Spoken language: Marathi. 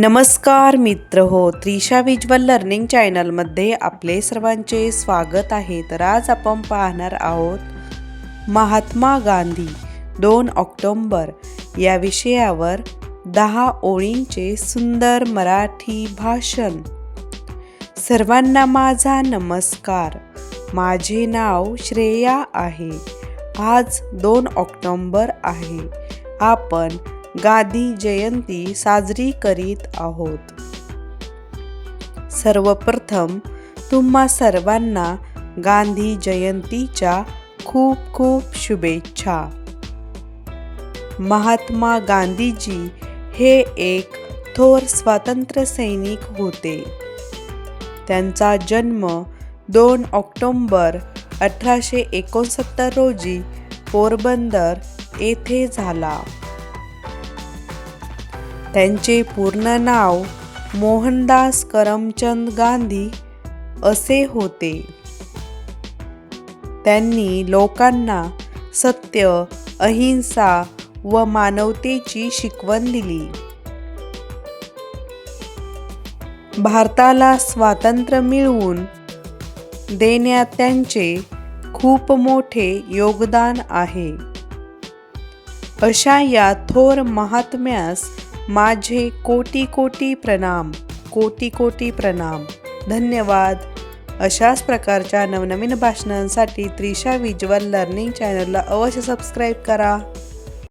नमस्कार मित्र हो त्रिशा विज्वल लर्निंग चॅनलमध्ये आपले सर्वांचे स्वागत आहे. तर आज आपण पाहणार आहोत महात्मा गांधी दोन ऑक्टोंबर या विषयावर दहा ओळींचे सुंदर मराठी भाषण. सर्वांना माझा नमस्कार. माझे नाव श्रेया आहे. आज दोन ऑक्टोंबर आहे. आपण गांधी जयंती साजरी करीत आहोत. सर्वप्रथम तुम्हा सर्वांना गांधी जयंतीच्या खूप खूप शुभेच्छा. महात्मा गांधीजी हे एक थोर स्वातंत्र्य सैनिक होते. त्यांचा जन्म दोन ऑक्टोंबर अठराशे एकोणसत्तर रोजी पोरबंदर येथे झाला. त्यांचे पूर्ण नाव मोहनदास करमचंद गांधी असे होते. त्यांनी लोकांना सत्य अहिंसा व मानवतेची शिकवण दिली. भारताला स्वातंत्र्य मिळवून देण्यात त्यांचे खूप मोठे योगदान आहे. अशा या थोर महात्म्यास माझे कोटी कोटी प्रणाम कोटी कोटी प्रणाम. धन्यवाद. अशाच प्रकारच्या नवनवीन भाषणांसाठी त्रिशा विज्युअल लर्निंग चॅनलला अवश्य सबस्क्राईब करा.